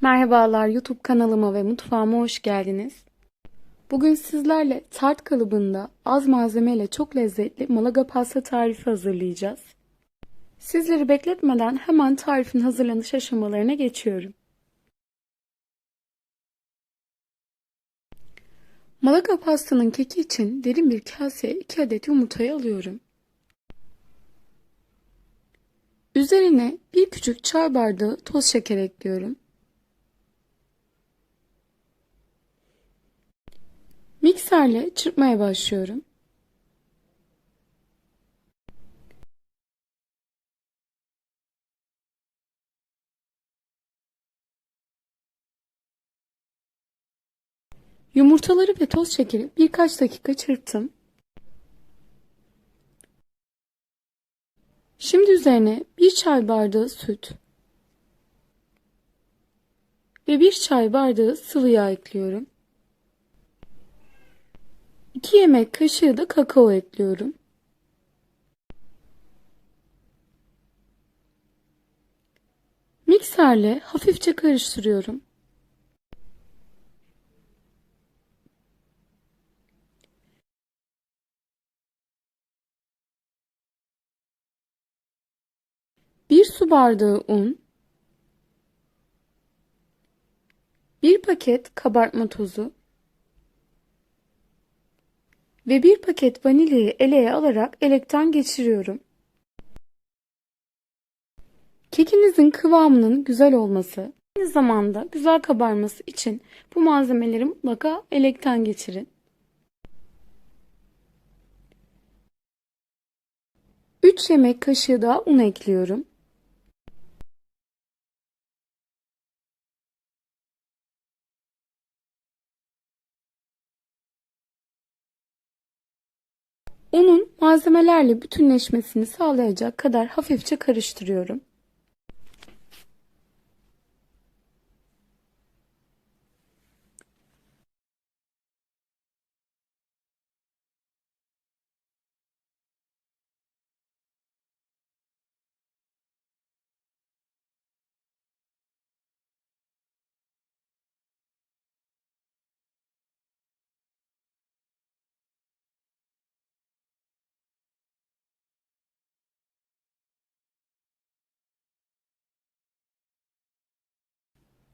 Merhabalar YouTube kanalıma ve mutfağıma hoş geldiniz. Bugün sizlerle tart kalıbında az malzemeyle çok lezzetli malaga pasta tarifi hazırlayacağız. Sizleri bekletmeden hemen tarifin hazırlanış aşamalarına geçiyorum. Malaga pastanın keki için derin bir kaseye 2 adet yumurtayı alıyorum. Üzerine bir küçük çay bardağı toz şeker ekliyorum. Mikserle çırpmaya başlıyorum. Yumurtaları ve toz şekeri birkaç dakika çırptım. Şimdi üzerine bir çay bardağı süt ve bir çay bardağı sıvı yağ ekliyorum. 2 yemek kaşığı da kakao ekliyorum. Mikserle hafifçe karıştırıyorum. Bir su bardağı un, bir paket kabartma tozu ve bir paket vanilyayı eleye alarak elekten geçiriyorum. Kekinizin kıvamının güzel olması, aynı zamanda güzel kabarması için bu malzemeleri mutlaka elekten geçirin. 3 yemek kaşığı daha un ekliyorum. Unun malzemelerle bütünleşmesini sağlayacak kadar hafifçe karıştırıyorum.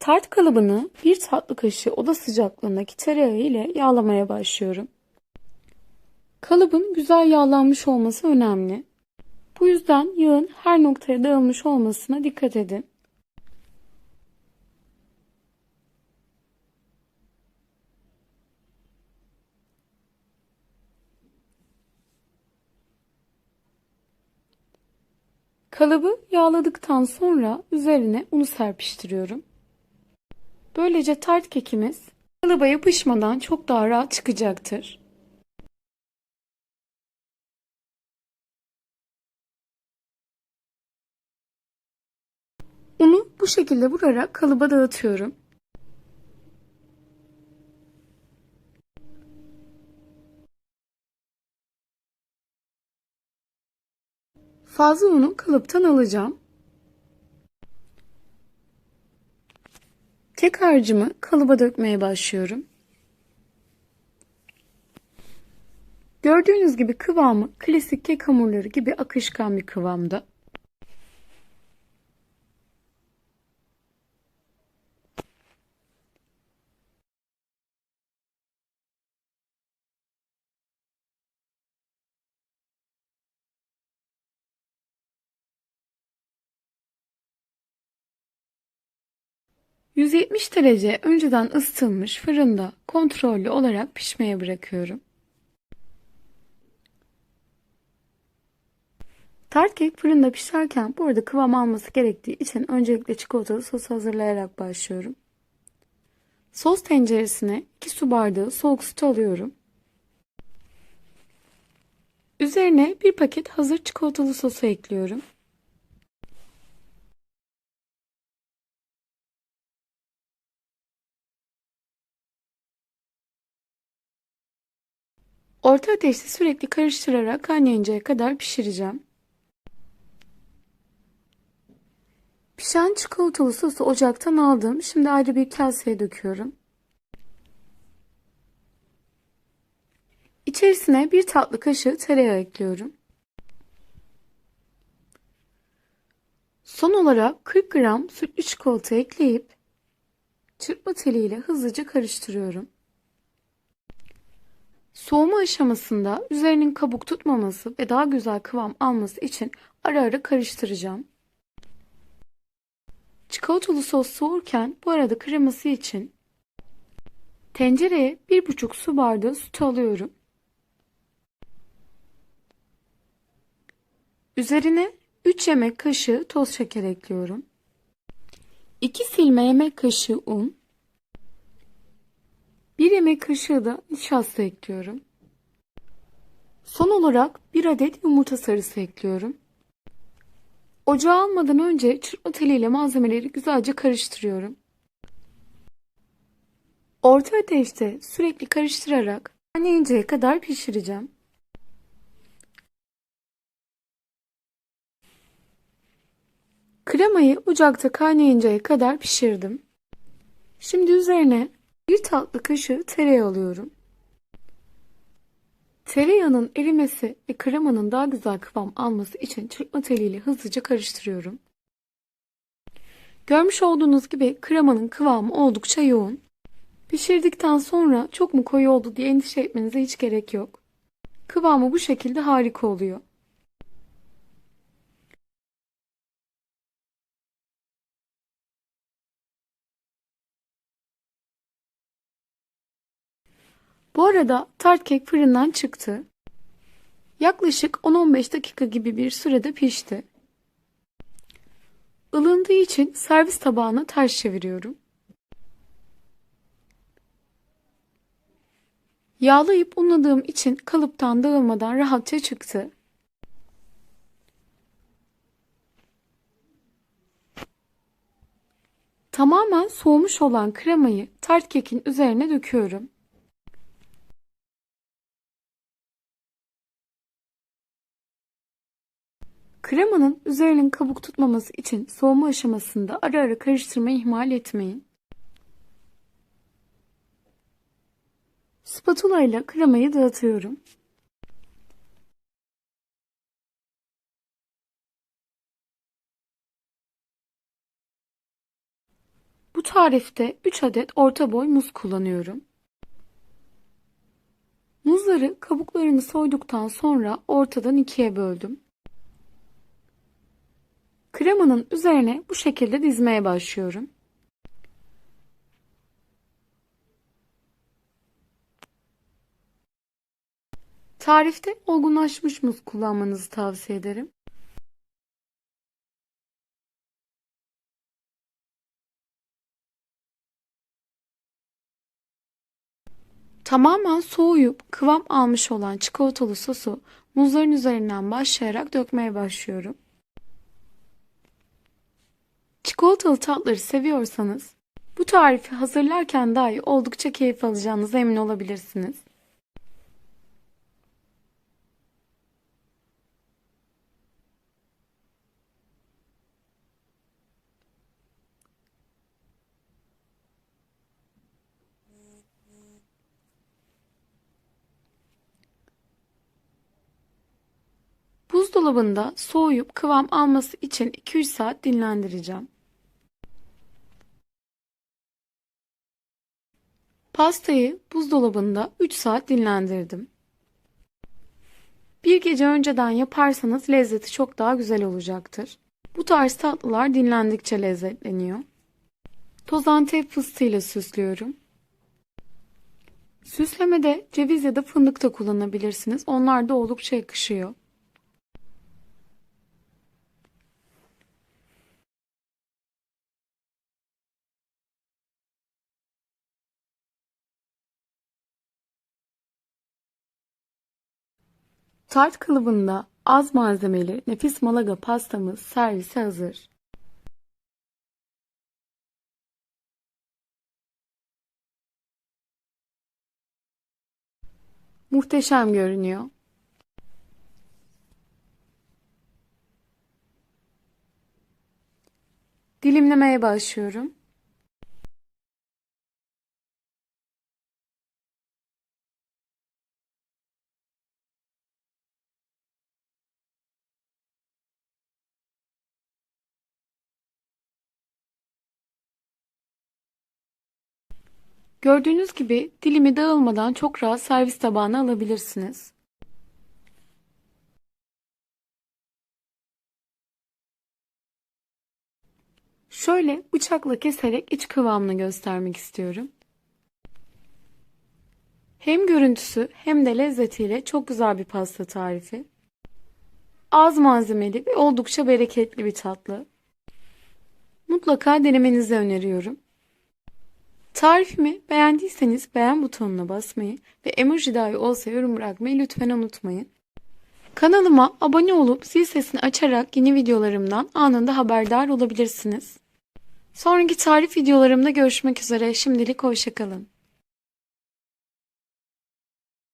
Tart kalıbını bir tatlı kaşığı oda sıcaklığındaki tereyağı ile yağlamaya başlıyorum. Kalıbın güzel yağlanmış olması önemli. Bu yüzden yağın her noktaya dağılmış olmasına dikkat edin. Kalıbı yağladıktan sonra üzerine unu serpiştiriyorum. Böylece tart kekimiz kalıba yapışmadan çok daha rahat çıkacaktır. Unu bu şekilde vurarak kalıba dağıtıyorum. Fazla unu kalıptan alacağım. Kek harcımı kalıba dökmeye başlıyorum. Gördüğünüz gibi kıvamı klasik kek hamurları gibi akışkan bir kıvamda. ...170 derece önceden ısıtılmış fırında kontrollü olarak pişmeye bırakıyorum. Tart kek fırında pişerken bu arada kıvam alması gerektiği için öncelikle çikolatalı sos hazırlayarak başlıyorum. Sos tenceresine 2 su bardağı soğuk süt alıyorum. Üzerine bir paket hazır çikolatalı sosu ekliyorum. Orta ateşte sürekli karıştırarak kaynayıncaya kadar pişireceğim. Pişen çikolatalı sosu ocaktan aldım. Şimdi ayrı bir kaseye döküyorum. İçerisine bir tatlı kaşığı tereyağı ekliyorum. Son olarak 40 gram sütlü çikolata ekleyip çırpma teliyle hızlıca karıştırıyorum. Soğuma aşamasında üzerinin kabuk tutmaması ve daha güzel kıvam alması için ara ara karıştıracağım. Çikolatalı sos soğurken bu arada kreması için tencereye 1,5 su bardağı süt alıyorum. Üzerine 3 yemek kaşığı toz şeker ekliyorum. 2 silme yemek kaşığı un. 1 yemek kaşığı da nişasta ekliyorum. Son olarak 1 adet yumurta sarısı ekliyorum. Ocağa almadan önce çırpma teliyle malzemeleri güzelce karıştırıyorum. Orta ateşte sürekli karıştırarak kaynayinceye kadar pişireceğim. Kremayı ocakta kaynayıncaya kadar pişirdim. Şimdi üzerine bir tatlı kaşığı tereyağı alıyorum. Tereyağının erimesi ve kremanın daha güzel kıvam alması için çırpma teliyle hızlıca karıştırıyorum. Görmüş olduğunuz gibi kremanın kıvamı oldukça yoğun. Pişirdikten sonra çok mu koyu oldu diye endişe etmenize hiç gerek yok. Kıvamı bu şekilde harika oluyor. Bu arada tart kek fırından çıktı. Yaklaşık 10-15 dakika gibi bir sürede pişti. Ilındığı için servis tabağına ters çeviriyorum. Yağlayıp unladığım için kalıptan dağılmadan rahatça çıktı. Tamamen soğumuş olan kremayı tart kekin üzerine döküyorum. Kremanın üzerinin kabuk tutmaması için soğuma aşamasında ara ara karıştırmayı ihmal etmeyin. Spatula ile kremayı dağıtıyorum. Bu tarifte 3 adet orta boy muz kullanıyorum. Muzları kabuklarını soyduktan sonra ortadan ikiye böldüm. Kremanın üzerine bu şekilde dizmeye başlıyorum. Tarifte olgunlaşmış muz kullanmanızı tavsiye ederim. Tamamen soğuyup kıvam almış olan çikolatalı sosu muzların üzerinden başlayarak dökmeye başlıyorum. Çikolatalı tatları seviyorsanız bu tarifi hazırlarken dahi oldukça keyif alacağınıza emin olabilirsiniz. Buzdolabında soğuyup kıvam alması için 2-3 saat dinlendireceğim. Pastayı buzdolabında 3 saat dinlendirdim. Bir gece önceden yaparsanız lezzeti çok daha güzel olacaktır. Bu tarz tatlılar dinlendikçe lezzetleniyor. Toz antep fıstığıyla süslüyorum. Süslemede ceviz ya da fındık da kullanabilirsiniz. Onlar da oldukça yakışıyor. Tart kalıbında az malzemeli nefis malaga pastamız servise hazır. Muhteşem görünüyor. Dilimlemeye başlıyorum. Gördüğünüz gibi dilimi dağılmadan çok rahat servis tabağına alabilirsiniz. Şöyle bıçakla keserek iç kıvamını göstermek istiyorum. Hem görüntüsü hem de lezzetiyle çok güzel bir pasta tarifi. Az malzemeli ve oldukça bereketli bir tatlı. Mutlaka denemenizi öneriyorum. Tarifimi beğendiyseniz beğen butonuna basmayı ve emoji dahi olsa yorum bırakmayı lütfen unutmayın. Kanalıma abone olup zil sesini açarak yeni videolarımdan anında haberdar olabilirsiniz. Sonraki tarif videolarımda görüşmek üzere. Şimdilik hoşçakalın.